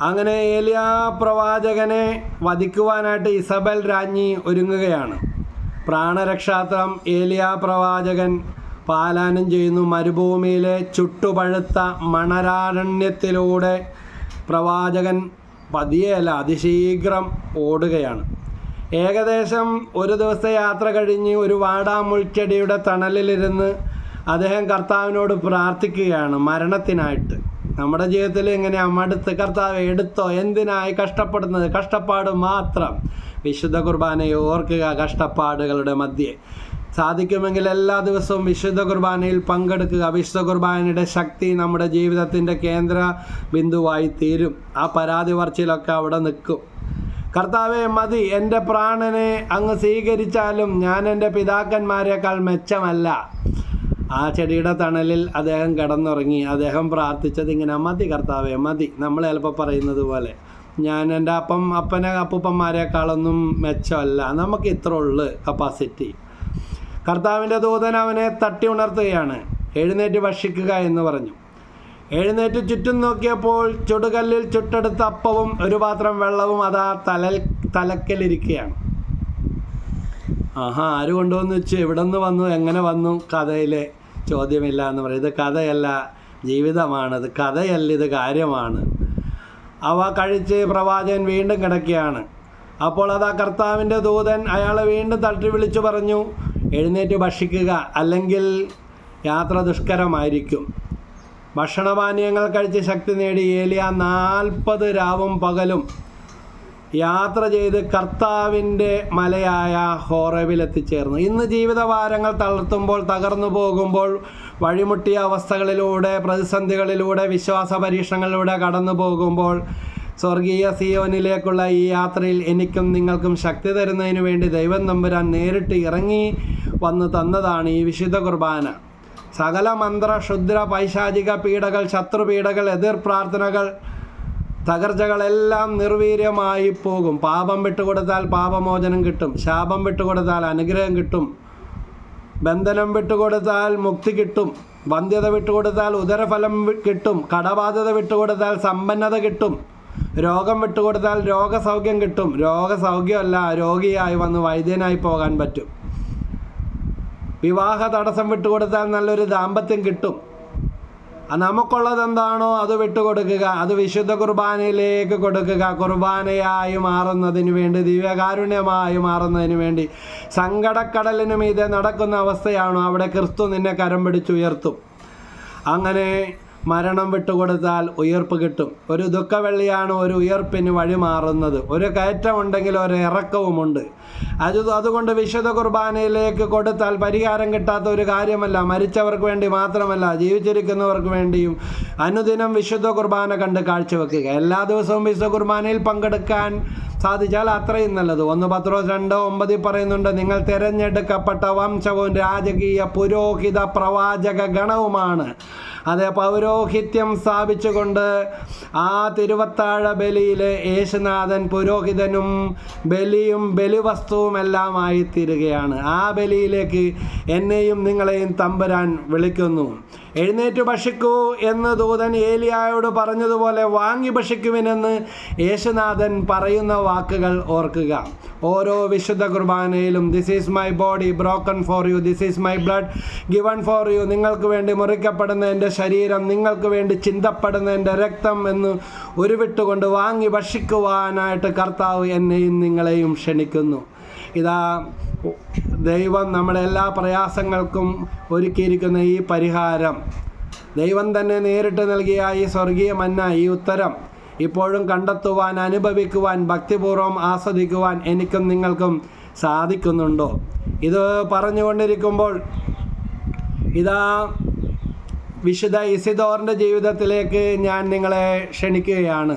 അങ്ങനെ ഏലിയ പ്രവാചകനെ വധിക്കുവാനായിട്ട് ഇസബൽ രാജ്ഞി ഒരുങ്ങുകയാണ്. പ്രാണരക്ഷാത്രം ഏലിയ പ്രവാചകൻ പാലാനം ചെയ്യുന്നു. മരുഭൂമിയിലെ ചുട്ടുപഴുത്ത മണരാരണ്യത്തിലൂടെ പ്രവാചകൻ പതിയല്ല അതിശീഘ്രം ഓടുകയാണ്. ഏകദേശം ഒരു ദിവസത്തെ യാത്ര കഴിഞ്ഞ് ഒരു വാടാമുൾച്ചെടിയുടെ തണലിലിരുന്ന് അദ്ദേഹം കർത്താവിനോട് പ്രാർത്ഥിക്കുകയാണ് മരണത്തിനായിട്ട്. നമ്മുടെ ജീവിതത്തിൽ ഇങ്ങനെ മടുത്ത് കർത്താവ് എടുത്തോ? എന്തിനായി കഷ്ടപ്പെടുന്നത്? കഷ്ടപ്പാട് മാത്രം. വിശുദ്ധ കുർബാനയെ ഓർക്കുക കഷ്ടപ്പാടുകളുടെ മധ്യേ. സാധിക്കുമെങ്കിൽ എല്ലാ ദിവസവും വിശുദ്ധ കുർബാനയിൽ പങ്കെടുക്കുക. വിശുദ്ധ കുർബാനയുടെ ശക്തി നമ്മുടെ ജീവിതത്തിന്റെ കേന്ദ്ര ബിന്ദുവായി തീരും. ആ പരാതി പറച്ചിലൊക്കെ അവിടെ നിൽക്കും. കർത്താവെ മതി. എന്റെ പ്രാണനെ അങ്ങ് സ്വീകരിച്ചാലും ഞാൻ എന്റെ പിതാക്കന്മാരെക്കാൾ മെച്ചമല്ല. ആ ചെടിയുടെ തണലിൽ അദ്ദേഹം കിടന്നുറങ്ങി. അദ്ദേഹം പ്രാർത്ഥിച്ചത് ഇങ്ങനെ മതി കർത്താവെ മതി. നമ്മൾ ചിലപ്പോൾ പറയുന്നത് പോലെ ഞാൻ എന്റെ അപ്പം അപ്പനെ അപ്പൂപ്പന്മാരെക്കാളൊന്നും മെച്ചമല്ല. നമുക്ക് ഇത്ര ഉള്ളു കപ്പാസിറ്റി കർത്താവിന്റെ ദൂതൻ അവനെ തട്ടി ഉണർത്തുകയാണ്. എഴുന്നേറ്റ് ഭക്ഷിക്കുക എന്ന് പറഞ്ഞു. എഴുന്നേറ്റ് ചുറ്റും നോക്കിയപ്പോൾ ചുടുകല്ലിൽ ചുട്ടെടുത്ത അപ്പവും ഒരു പാത്രം വെള്ളവും അതാ തലൽ തലക്കലിരിക്കുകയാണ് ആഹാ ആര് കൊണ്ടുവന്ന് വെച്ച്? എവിടെ നിന്ന് വന്നു? എങ്ങനെ വന്നു? കഥയിലെ ചോദ്യമില്ല എന്ന് പറയും. ഇത് കഥയല്ല ജീവിതമാണ്. ഇത് കഥയല്ല ഇത് കാര്യമാണ്. അവ കഴിച്ച് പ്രവാചകൻ വീണ്ടും കിടക്കുകയാണ്. അപ്പോൾ അതാ കർത്താവിന്റെ ദൂതൻ അയാളെ വീണ്ടും തട്ടി വിളിച്ചു പറഞ്ഞു എഴുന്നേറ്റ് ഭക്ഷിക്കുക അല്ലെങ്കിൽ യാത്ര ദുഷ്കരമായിരിക്കും. ഭക്ഷണപാനീയങ്ങൾ കഴിച്ച് ശക്തി നേടി ഏലിയ നാൽപ്പത് രാവും പകലും യാത്ര ചെയ്ത് കർത്താവിന്റെ മലയായ ഹോറവിൽ എത്തിച്ചേർന്നു ഇന്ന് ജീവിതഭാരങ്ങൾ തളർത്തുമ്പോൾ തകർന്നു പോകുമ്പോൾ വഴിമുട്ടിയ അവസ്ഥകളിലൂടെ പ്രതിസന്ധികളിലൂടെ വിശ്വാസ പരീക്ഷണങ്ങളിലൂടെ കടന്നു പോകുമ്പോൾ സ്വർഗീയ സിയോനിലേക്കുള്ള ഈ യാത്രയിൽ എനിക്കും നിങ്ങൾക്കും ശക്തി തരുന്നതിന് വേണ്ടി ദൈവം നമ്പുരാൻ നേരിട്ട് ഇറങ്ങി വന്ന് തന്നതാണ് ഈ വിശുദ്ധ കുർബാന. സകല മന്ത്ര ക്ഷുദ്ര പൈശാചിക പീഡകൾ ശത്രുപീഡകൾ എതിർ പ്രാർത്ഥനകൾ തകർച്ചകളെല്ലാം നിർവീര്യമായി പോകും. പാപം വിട്ടുകൊടുത്താൽ പാപമോചനം കിട്ടും. ശാപം വിട്ടുകൊടുത്താൽ അനുഗ്രഹം കിട്ടും. ബന്ധനം വിട്ടുകൊടുത്താൽ മുക്തി കിട്ടും. വന്ധ്യത വിട്ടുകൊടുത്താൽ ഉദരഫലം കിട്ടും. കടബാധ്യത വിട്ടുകൊടുത്താൽ സമ്പന്നത കിട്ടും. രോഗം വിട്ടുകൊടുത്താൽ രോഗസൗഖ്യം കിട്ടും. രോഗസൗഖ്യമല്ല രോഗിയായി വന്ന് വൈദ്യനായി പോകാൻ പറ്റും. വിവാഹ തടസ്സം വിട്ടുകൊടുത്താൽ നല്ലൊരു ദാമ്പത്യം കിട്ടും. നമുക്കുള്ളത് എന്താണോ അത് വിട്ടുകൊടുക്കുക. അത് വിശുദ്ധ കുർബാനയിലേക്ക് കൊടുക്കുക. കുർബാനയായി മാറുന്നതിന് വേണ്ടി ദിവ്യകാരുണ്യമായി മാറുന്നതിന് വേണ്ടി. സങ്കടക്കടലിന് മീതെ നടക്കുന്ന അവസ്ഥയാണോ അവിടെ ക്രിസ്തു നിന്നെ കരം പിടിച്ചുയർത്തും? അങ്ങനെ മരണം വിട്ടുകൊടുത്താൽ ഉയർപ്പ് കിട്ടും. ഒരു ദുഃഖവെള്ളിയാണ് ഒരു ഉയർപ്പിന് വഴിമാറുന്നത് ഒരു കയറ്റമുണ്ടെങ്കിൽ ഒരു ഇറക്കവുമുണ്ട്. അത് അതുകൊണ്ട് വിശുദ്ധ കുർബാനയിലേക്ക് കൊടുത്താൽ പരിഹാരം കിട്ടാത്ത ഒരു കാര്യമല്ല. മരിച്ചവർക്ക് വേണ്ടി മാത്രമല്ല ജീവിച്ചിരിക്കുന്നവർക്ക് വേണ്ടിയും അനുദിനം വിശുദ്ധ കുർബാന കണ്ട് കാഴ്ചവെക്കുക. എല്ലാ ദിവസവും വിശുദ്ധ കുർബാനയിൽ പങ്കെടുക്കാൻ സാധിച്ചാൽ അത്രയും നല്ലത്. ഒന്ന് പത്രോ രണ്ട് ഒമ്പതിൽ പറയുന്നുണ്ട് നിങ്ങൾ തിരഞ്ഞെടുക്കപ്പെട്ട വംശവും രാജകീയ പുരോഹിത പ്രവാചക ഗണവുമാണ്. അതെ പൗരോഹിത്യം സ്ഥാപിച്ചുകൊണ്ട് ആ തിരുവത്താഴ ബലിയിലെ യേശുനാഥൻ പുരോഹിതനും ബലിയും ബലിവസ്തുവുമെല്ലാമായി തീരുകയാണ് ആ ബലിയിലേക്ക് എന്നെയും നിങ്ങളെയും തമ്പുരാൻ വിളിക്കുന്നു. എഴുന്നേറ്റ് ഭക്ഷിക്കൂ എന്ന് ദൂതൻ ഏലിയായോട് പറഞ്ഞതുപോലെ വാങ്ങി ഭക്ഷിക്കുവിനെന്ന് യേശുനാഥൻ പറയുന്ന വാക്കുകൾ ഓർക്കുക. ഓരോ വിശുദ്ധ കുർബാനയിലും this is my body broken for you this is my blood given for you നിങ്ങൾക്ക് വേണ്ടി മുറിക്കപ്പെടുന്ന എന്റെ ശരീരം നിങ്ങൾക്ക് വേണ്ടി ചിന്തപ്പെടുന്ന എന്റെ രക്തം എന്ന് ഉരുവിട്ടുകൊണ്ട് വാങ്ങി ഭക്ഷിക്കുവാനായിട്ട് കർത്താവ് എന്നെയും നിങ്ങളെയും ക്ഷണിക്കുന്നു. ഇതാ ദൈവം നമ്മുടെ എല്ലാ പ്രയാസങ്ങൾക്കും ഒരുക്കിയിരിക്കുന്ന ഈ പരിഹാരം. ദൈവം തന്നെ നേരിട്ട് നൽകിയ ഈ സ്വർഗീയ മന്ന ഈ ഉത്തരം. ഇപ്പോഴും കണ്ടെത്തുവാൻ അനുഭവിക്കുവാൻ ഭക്തിപൂർവം ആസ്വദിക്കുവാൻ എനിക്കും നിങ്ങൾക്കും സാധിക്കുന്നുണ്ടോ? ഇത് പറഞ്ഞുകൊണ്ടിരിക്കുമ്പോൾ ഇതാ വിശുദ്ധ ഇസിദോറിന്റെ ജീവിതത്തിലേക്ക് ഞാൻ നിങ്ങളെ ക്ഷണിക്കുകയാണ്.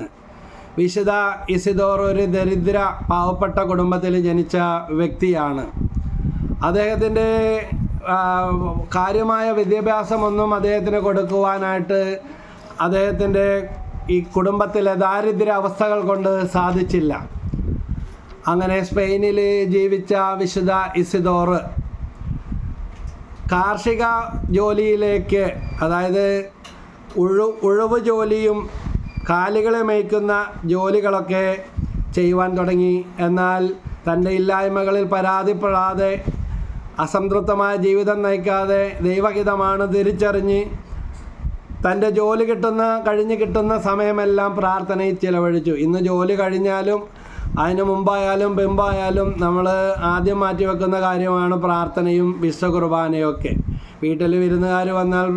വിശുദ്ധ ഇസിദോർ ഒരു ദരിദ്ര പാവപ്പെട്ട കുടുംബത്തിൽ ജനിച്ച വ്യക്തിയാണ്. അദ്ദേഹത്തിന്റെ കാര്യമായ വിദ്യാഭ്യാസമൊന്നും അദ്ദേഹത്തിന് കൊടുക്കുവാനായിട്ട് അദ്ദേഹത്തിന്റെ ഈ കുടുംബത്തിലെ ദാരിദ്ര്യ അവസ്ഥകൾ കൊണ്ട് സാധിച്ചില്ല. അങ്ങനെ സ്പെയിനിൽ ജീവിച്ച വിശുദ്ധ ഇസിദോറ് കാർഷിക ജോലിയിലേക്ക് അതായത് ഉഴു ഉഴവ് ജോലിയും കാലികളെ മേയ്ക്കുന്ന ജോലികളൊക്കെ ചെയ്യുവാൻ തുടങ്ങി. എന്നാൽ തന്റെ ഇല്ലായ്മകളിൽ പരാതിപ്പെടാതെ അസംതൃപ്തമായ ജീവിതം നയിക്കാതെ ദൈവഹിതമാണ് തിരിച്ചറിഞ്ഞ് തന്റെ ജോലി കിട്ടുന്ന കഴിഞ്ഞ് കിട്ടുന്ന സമയമെല്ലാം പ്രാർത്ഥനയിൽ ചിലവഴിച്ചു. ഇന്ന് ജോലി കഴിഞ്ഞാലും അതിന് മുമ്പായാലും പിമ്പായാലും നമ്മൾ ആദ്യം മാറ്റി വെക്കുന്ന കാര്യമാണ് പ്രാർത്ഥനയും വിശ്വ കുർബാനയും ഒക്കെ വീട്ടിൽ വിരുന്നുകാർ വന്നാൽ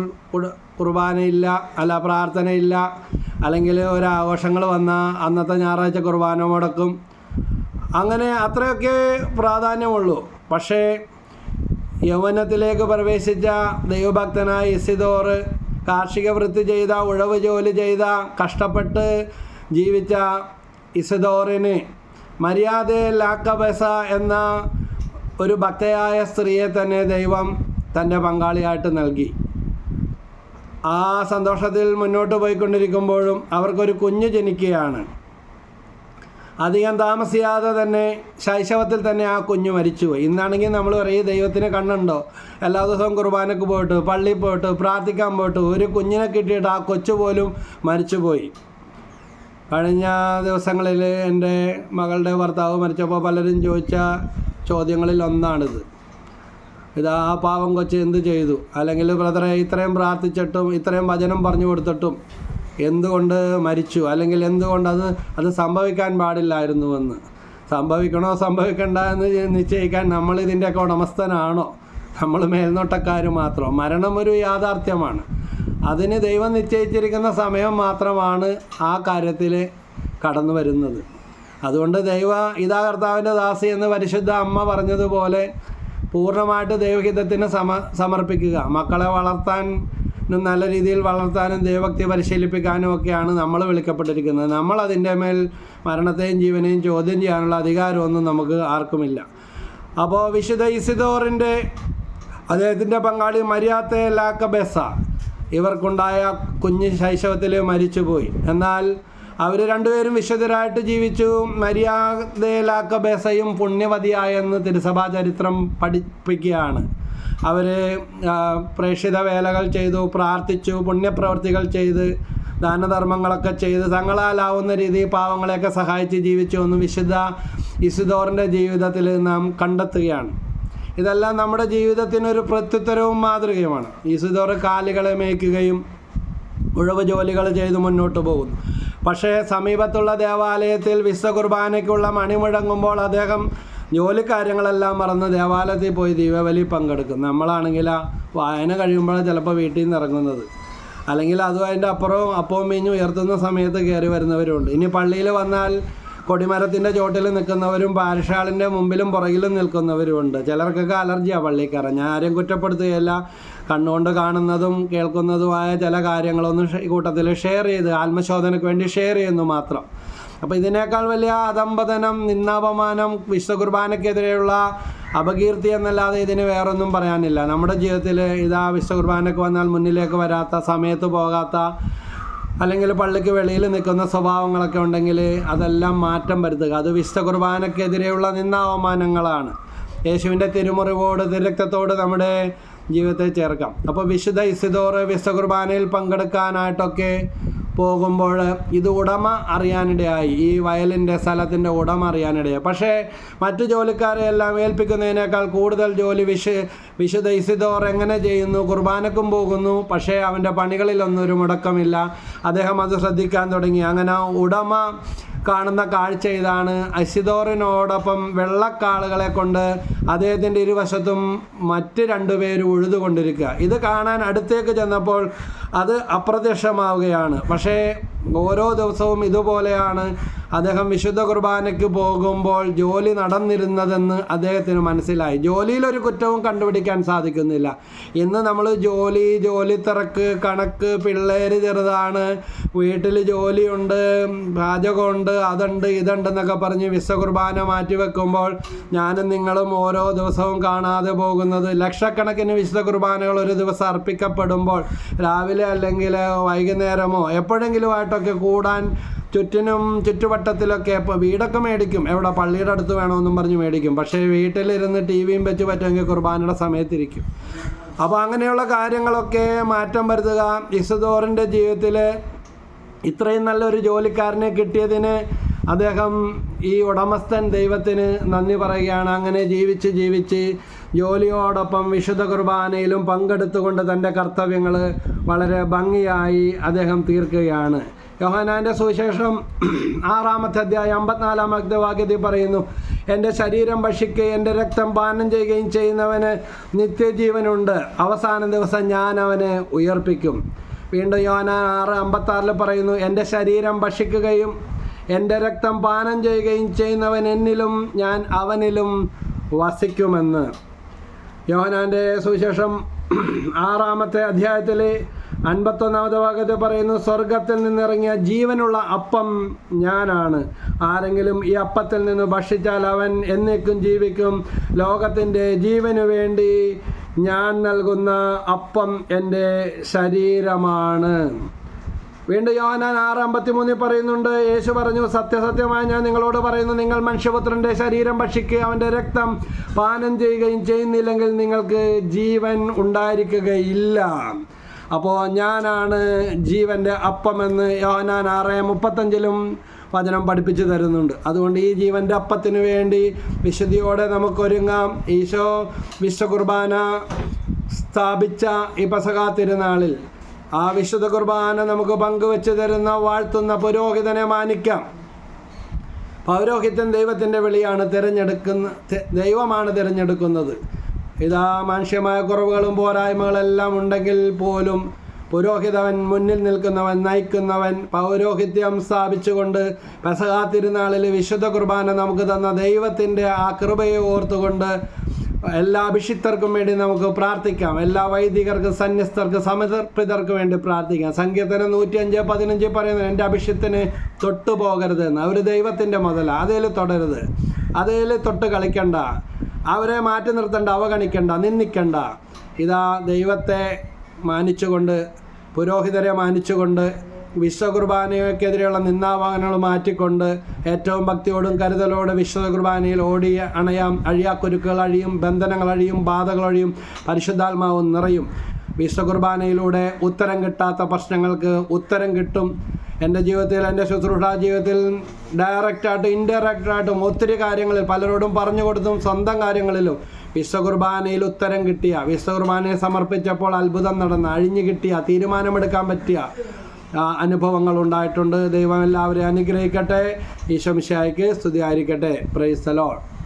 കുർബാനയില്ല അല്ല പ്രാർത്ഥനയില്ല അല്ലെങ്കിൽ ഒരാഘോഷങ്ങൾ വന്നാൽ അന്നത്തെ ഞായറാഴ്ച കുർബാന മുടക്കും. അങ്ങനെ അത്രയൊക്കെ പ്രാധാന്യമുള്ളൂ. പക്ഷേ യൗവനത്തിലേക്ക് പ്രവേശിച്ച ദൈവഭക്തനായ ഇസിദോർ കാർഷിക വൃത്തി ചെയ്ത ഉഴവ് ജോലി ചെയ്ത കഷ്ടപ്പെട്ട് ജീവിച്ച ഇസിദോറിന് മര്യാദ ലാക്കബസ എന്ന ഒരു ഭക്തയായ സ്ത്രീയെ തന്നെ ദൈവം തന്റെ പങ്കാളിയായിട്ട് നൽകി. ആ സന്തോഷത്തിൽ മുന്നോട്ട് പോയിക്കൊണ്ടിരിക്കുമ്പോഴും അവർക്കൊരു കുഞ്ഞ് ജനിക്കുകയാണ്. അധികം താമസിയാതെ തന്നെ ശൈശവത്തിൽ തന്നെ ആ കുഞ്ഞ് മരിച്ചുപോയി. ഇന്നാണെങ്കിൽ നമ്മൾ പറയും ദൈവത്തിന് കണ്ണുണ്ടോ? എല്ലാ ദിവസവും കുർബാനക്ക് പോയിട്ട് പള്ളിയിൽ പോയിട്ട് പ്രാർത്ഥിക്കാൻ പോയിട്ട് ഒരു കുഞ്ഞിനെ കിട്ടിയിട്ട് ആ കൊച്ചു പോലും മരിച്ചുപോയി. കഴിഞ്ഞ ദിവസങ്ങളിൽ എന്റെ മകളുടെ ഭർത്താവ് മരിച്ചപ്പോൾ പലരും ചോദിച്ച ചോദ്യങ്ങളിൽ ഒന്നാണിത്. ഇത് ആ പാവം കൊച്ച് എന്ത് ചെയ്തു? അല്ലെങ്കിൽ ബ്രദറെ ഇത്രയും പ്രാർത്ഥിച്ചിട്ടും ഇത്രയും വചനം പറഞ്ഞു കൊടുത്തിട്ടും എന്തുകൊണ്ട് മരിച്ചു? അല്ലെങ്കിൽ എന്തുകൊണ്ട് അത് അത് സംഭവിക്കാൻ പാടില്ലായിരുന്നുവെന്ന്? സംഭവിക്കണോ സംഭവിക്കണ്ട എന്ന് നിശ്ചയിക്കാൻ നമ്മൾ ഇതിന്റെയൊക്കെ ഉടമസ്ഥനാണോ? നമ്മൾ മേൽനോട്ടക്കാർ മാത്രം. മരണം ഒരു യാഥാർത്ഥ്യമാണ്. അതിന് ദൈവം നിശ്ചയിച്ചിരിക്കുന്ന സമയം മാത്രമാണ് ആ കാര്യത്തിൽ കടന്നു വരുന്നത്. അതുകൊണ്ട് ദൈവ ഇതാ കർത്താവിന്റെ ദാസി എന്ന് പരിശുദ്ധ അമ്മ പറഞ്ഞതുപോലെ പൂർണമായിട്ട് ദൈവഹിതത്തിന് സമ സമർപ്പിക്കുക. മക്കളെ വളർത്താൻ നല്ല രീതിയിൽ വളർത്താനും ദൈവഭക്തി പരിശീലിപ്പിക്കാനും ഒക്കെയാണ് നമ്മൾ വിളിക്കപ്പെട്ടിരിക്കുന്നത്. നമ്മൾ അതിന്റെ മേൽ മരണത്തെയും ജീവനെയും ചോദ്യം ചെയ്യാനുള്ള അധികാരമൊന്നും നമുക്ക് ആർക്കുമില്ല. അപ്പോൾ വിശുദ്ധ ഇസിദോറിന്റെ അദ്ദേഹത്തിന്റെ പങ്കാളി മരിയാത്തെ ലാക്കബെസ ഇവർക്കുണ്ടായ കുഞ്ഞ് ശൈശവത്തിൽ മരിച്ചുപോയി. എന്നാൽ അവർ രണ്ടുപേരും വിശുദ്ധരായിട്ട് ജീവിച്ചു. മര്യാദയിലാക്ക ബേസയും പുണ്യവതിയായെന്ന് തിരുസഭാ ചരിത്രം പഠിപ്പിക്കുകയാണ്. അവർ പ്രേക്ഷിത വേലകൾ ചെയ്തു പ്രാർത്ഥിച്ചു പുണ്യപ്രവർത്തികൾ ചെയ്ത് ദാനധർമ്മങ്ങളൊക്കെ ചെയ്ത് തങ്ങളാലാവുന്ന രീതിയിൽ പാവങ്ങളെയൊക്കെ സഹായിച്ച് ജീവിച്ചു എന്ന് വിശുദ്ധ ഇസുദോറിന്റെ ജീവിതത്തിൽ നാം കണ്ടെത്തുകയാണ്. ഇതെല്ലാം നമ്മുടെ ജീവിതത്തിനൊരു പ്രത്യുത്തരവും മാതൃകയുമാണ്. ഇസുദോർ കാലുകളെ മേയ്ക്കുകയും ഉഴവ് ജോലികൾ ചെയ്ത് മുന്നോട്ട് പോകുന്നു. പക്ഷേ സമീപത്തുള്ള ദേവാലയത്തിൽ വിശ്വ കുർബാനയ്ക്കുള്ള മണി മുഴങ്ങുമ്പോൾ അദ്ദേഹം ജോലിക്കാര്യങ്ങളെല്ലാം മറന്ന് ദേവാലയത്തിൽ പോയി ദീപാവലി പങ്കെടുക്കും നമ്മളാണെങ്കിൽ വായന കഴിയുമ്പോൾ ചിലപ്പോൾ വീട്ടിൽ നിന്ന് ഇറങ്ങുന്നത്. അല്ലെങ്കിൽ അതും അതിന്റെ അപ്പുറവും അപ്പവും മീഞ്ഞും ഉയർത്തുന്ന സമയത്ത് കയറി വരുന്നവരുണ്ട്. ഇനി പള്ളിയിൽ വന്നാൽ കൊടിമരത്തിന്റെ ചോട്ടിൽ നിൽക്കുന്നവരും പാരഷാളിന്റെ മുമ്പിലും പുറകിലും നിൽക്കുന്നവരുമുണ്ട്. ചിലർക്കൊക്കെ അലർജിയാണ് പള്ളിക്കാരൻ. ഞാൻ ആരെയും കുറ്റപ്പെടുത്തുകയല്ല. കണ്ണുകൊണ്ട് കാണുന്നതും കേൾക്കുന്നതുമായ ചില കാര്യങ്ങളൊന്നും കൂട്ടത്തിൽ ഷെയർ ചെയ്ത് ആത്മശോധനയ്ക്ക് വേണ്ടി ഷെയർ ചെയ്യുന്നു മാത്രം. അപ്പോൾ ഇതിനേക്കാൾ വലിയ അതമ്പതനം നിന്നാപമാനം വിശ്വ കുർബാനയ്ക്കെതിരെയുള്ള അപകീർത്തി എന്നല്ലാതെ ഇതിന് വേറൊന്നും പറയാനില്ല. നമ്മുടെ ജീവിതത്തിൽ ഇതാ വിശ്വ കുർബാനയ്ക്ക് വന്നാൽ മുന്നിലേക്ക് വരാത്ത സമയത്ത് പോകാത്ത അല്ലെങ്കിൽ പള്ളിക്ക് വെളിയിൽ നിൽക്കുന്ന സ്വഭാവങ്ങളൊക്കെ ഉണ്ടെങ്കിൽ അതെല്ലാം മാറ്റം വരുത്തുക. അത് വിശുദ്ധ കുർബാനക്കെതിരെയുള്ള നിന്നാവമാനങ്ങളാണ് യേശുവിന്റെ തിരുമുറിവോട് തിരക്തത്തോട് നമ്മുടെ ജീവിതത്തെ ചേർക്കാം. അപ്പോൾ വിശുദ്ധ ഇസിദോറ് വിശ്വകുർബാനയിൽ പങ്കെടുക്കാനായിട്ടൊക്കെ പോകുമ്പോൾ ഇത് ഉടമ അറിയാനിടയായി ഈ വയലിന്റെ സ്ഥലത്തിന്റെ ഉടമ അറിയാനിടയായി. പക്ഷേ മറ്റു ജോലിക്കാരെ എല്ലാം ഏൽപ്പിക്കുന്നതിനേക്കാൾ കൂടുതൽ ജോലി വിശ വിശുദ്ധ ഇസിദോർ എങ്ങനെ ചെയ്യുന്നു? കുർബാനക്കും പോകുന്നു പക്ഷേ അവന്റെ പണികളിലൊന്നും ഒരു മുടക്കമില്ല. അദ്ദേഹം അത് ശ്രദ്ധിക്കാൻ തുടങ്ങി. അങ്ങനെ ഉടമ കാണുന്ന കാഴ്ച ഇതാണ്. അസിദോറിനോടൊപ്പം വെള്ളക്കാളുകളെ കൊണ്ട് അദ്ദേഹത്തിന്റെ ഇരുവശത്തും മറ്റ് രണ്ടുപേരും ഉഴുതുകൊണ്ടിരിക്കുക. ഇത് കാണാൻ അടുത്തേക്ക് ചെന്നപ്പോൾ അത് അപ്രത്യക്ഷമാവുകയാണ്. പക്ഷേ ഓരോ ദിവസവും ഇതുപോലെയാണ്. അദ്ദേഹം വിശുദ്ധ കുർബാനയ്ക്ക് പോകുമ്പോൾ ജോലി നടന്നിരുന്നതെന്ന് അദ്ദേഹത്തിന് മനസ്സിലായി. ജോലിയിലൊരു കുറ്റവും കണ്ടുപിടിക്കാൻ സാധിക്കുന്നില്ല. ഇന്ന് നമ്മൾ ജോലി ജോലി തിരക്ക് കണക്ക് പിള്ളേർ ചെറുതാണ് വീട്ടിൽ ജോലിയുണ്ട് പാചകമുണ്ട് അതുണ്ട് ഇതുണ്ട് എന്നൊക്കെ പറഞ്ഞ് വിശ്വ കുർബാന മാറ്റിവെക്കുമ്പോൾ ഞാനും നിങ്ങളും ഓരോ ദിവസവും കാണാതെ പോകുന്നത് ലക്ഷക്കണക്കിന് വിശുദ്ധ കുർബാനകൾ ഒരു ദിവസം അർപ്പിക്കപ്പെടുമ്പോൾ രാവിലെ അല്ലെങ്കിൽ വൈകുന്നേരമോ എപ്പോഴെങ്കിലും ആയിട്ടൊക്കെ കൂടാൻ ചുറ്റിനും ചുറ്റുവട്ടത്തിലൊക്കെ ഇപ്പോൾ വീടൊക്കെ മേടിക്കും. എവിടെ? പള്ളിയുടെ അടുത്ത് വേണമെന്നും പറഞ്ഞ് മേടിക്കും. പക്ഷേ വീട്ടിലിരുന്ന് ടി വിയും വെച്ച് പറ്റുമെങ്കിൽ കുർബാനയുടെ സമയത്തിരിക്കും. അപ്പോൾ അങ്ങനെയുള്ള കാര്യങ്ങളൊക്കെ മാറ്റം വരുത്തുക. ഇസദോറിന്റെ ജീവിതത്തിൽ ഇത്രയും നല്ലൊരു ജോലിക്കാരനെ കിട്ടിയതിന് അദ്ദേഹം ഈ ഉടമസ്ഥൻ ദൈവത്തിന് നന്ദി പറയുകയാണ്. അങ്ങനെ ജീവിച്ച് ജീവിച്ച് ജോലിയോടൊപ്പം വിശുദ്ധ കുർബാനയിലും പങ്കെടുത്തുകൊണ്ട് തന്റെ കർത്തവ്യങ്ങൾ വളരെ ഭംഗിയായി അദ്ദേഹം തീർക്കുകയാണ്. യോഹനാന്റെ സുവിശേഷം ആറാമത്തെ അധ്യായം അമ്പത്തിനാലാം അഗ്ധവാക്യത്തിൽ പറയുന്നു എന്റെ ശരീരം ഭക്ഷിക്കുകയും എന്റെ രക്തം പാനം ചെയ്യുകയും ചെയ്യുന്നവന് നിത്യജീവനുണ്ട്. അവസാന ദിവസം ഞാൻ അവനെ ഉയർപ്പിക്കും. വീണ്ടും യോഹനാൻ ആറ് അമ്പത്താറിൽ പറയുന്നു എന്റെ ശരീരം ഭക്ഷിക്കുകയും എന്റെ രക്തം പാനം ചെയ്യുകയും ചെയ്യുന്നവൻ എന്നിലും ഞാൻ അവനിലും വസിക്കുമെന്ന്. യോഹനാന്റെ സുവിശേഷം ആറാമത്തെ അധ്യായത്തിൽ അൻപത്തൊന്നാമത്തെ ഭാഗത്ത് പറയുന്നു സ്വർഗത്തിൽ നിന്നിറങ്ങിയ ജീവനുള്ള അപ്പം ഞാനാണ്. ആരെങ്കിലും ഈ അപ്പത്തിൽ നിന്ന് ഭക്ഷിച്ചാൽ അവൻ എന്നേക്കും ജീവിക്കും. ലോകത്തിന്റെ ജീവനു വേണ്ടി ഞാൻ നൽകുന്ന അപ്പം എന്റെ ശരീരമാണ്. വീണ്ടും യോഹനാൻ ആറ് അമ്പത്തി മൂന്നിൽ പറയുന്നുണ്ട് യേശു പറഞ്ഞു സത്യസത്യമായി ഞാൻ നിങ്ങളോട് പറയുന്നു നിങ്ങൾ മനുഷ്യപുത്രന്റെ ശരീരം ഭക്ഷിക്കുകയും അവന്റെ രക്തം പാനം ചെയ്യുകയും ചെയ്യുന്നില്ലെങ്കിൽ നിങ്ങൾക്ക് ജീവൻ ഉണ്ടായിരിക്കുകയില്ല. അപ്പോൾ ഞാനാണ് ജീവന്റെ അപ്പമെന്ന് യോഹനാൻ ആറ് മുപ്പത്തഞ്ചിലും വചനം പഠിപ്പിച്ചു തരുന്നുണ്ട്. അതുകൊണ്ട് ഈ ജീവന്റെ അപ്പത്തിന് വേണ്ടി വിശുദ്ധിയോടെ നമുക്കൊരുങ്ങാം. ഈശോ വിശ്വകുർബാന സ്ഥാപിച്ച ഈ പസകാ തിരുനാളിൽ ആ വിശുദ്ധ കുർബാന നമുക്ക് പങ്കുവെച്ച് തരുന്ന വാഴ്ത്തുന്ന പുരോഹിതനെ മാനിക്കാം. പൗരോഹിത്യം ദൈവത്തിന്റെ വിളിയാണ് തിരഞ്ഞെടുക്കുന്ന ദൈവമാണ് തിരഞ്ഞെടുക്കുന്നത്. ഇതാ മാനുഷ്യമായ കുറവുകളും പോരായ്മകളെല്ലാം ഉണ്ടെങ്കിൽ പോലും പുരോഹിതവൻ മുന്നിൽ നിൽക്കുന്നവൻ നയിക്കുന്നവൻ പൗരോഹിത്യം സ്ഥാപിച്ചുകൊണ്ട് പെസഹാ തിരുനാളിൽ വിശുദ്ധ കുർബാന നമുക്ക് തന്ന ദൈവത്തിന്റെ ആ കൃപയെ ഓർത്തുകൊണ്ട് എല്ലാ അഭിഷിക്തർക്കും വേണ്ടി നമുക്ക് പ്രാർത്ഥിക്കാം. എല്ലാ വൈദികർക്കും സന്യസ്തർക്ക് സമർപ്പിതർക്ക് വേണ്ടി പ്രാർത്ഥിക്കാം. സങ്കീർത്തനം നൂറ്റി അഞ്ച് പതിനഞ്ച് പറയുന്നത് എന്റെ അഭിഷിത്തിന് തൊട്ടു പോകരുത് എന്ന് അവർ ദൈവത്തിന്റെ മുതൽ അതേൽ തുടരുത്. അതേൽ തൊട്ട് കളിക്കണ്ട. അവരെ മാറ്റി നിർത്തണ്ട അവഗണിക്കണ്ട നിന്ദിക്കണ്ട. ഇതാ ദൈവത്തെ മാനിച്ചുകൊണ്ട് പുരോഹിതരെ മാനിച്ചുകൊണ്ട് വിശ്വകുർബാനയ്ക്കെതിരെയുള്ള നിന്ദാവാഹനങ്ങൾ മാറ്റിക്കൊണ്ട് ഏറ്റവും ഭക്തിയോടും കരുതലോടും വിശ്വകുർബാനയിൽ ഓടി അണയാം. അഴിയാക്കുരുക്കുകൾ അഴിയും ബന്ധനങ്ങൾ അഴിയും ബാധകൾ അഴിയും പരിശുദ്ധാത്മാവ് നിറയും. വിശ്വകുർബാനയിലൂടെ ഉത്തരം കിട്ടാത്ത പ്രശ്നങ്ങൾക്ക് ഉത്തരം കിട്ടും. എന്റെ ജീവിതത്തിൽ എന്റെ ശുശ്രൂഷ ജീവിതത്തിൽ ഡയറക്റ്റായിട്ടും ഇൻഡയറക്റ്റായിട്ടും ഒത്തിരി കാര്യങ്ങളിൽ പലരോടും പറഞ്ഞു കൊടുത്തും സ്വന്തം കാര്യങ്ങളിലും വിശ്വകുർബാനയിൽ ഉത്തരം കിട്ടിയ വിശ്വകുർബാനയെ സമർപ്പിച്ചപ്പോൾ അത്ഭുതം നടന്ന അഴിഞ്ഞു കിട്ടിയ തീരുമാനമെടുക്കാൻ പറ്റിയ അനുഭവങ്ങൾ ഉണ്ടായിട്ടുണ്ട് ദൈവം എല്ലാവരെയും അനുഗ്രഹിക്കട്ടെ. ഈശോ മിശിഹായ്ക്ക് സ്തുതി ആയിരിക്കട്ടെ പ്രൈസ് ലോർഡ്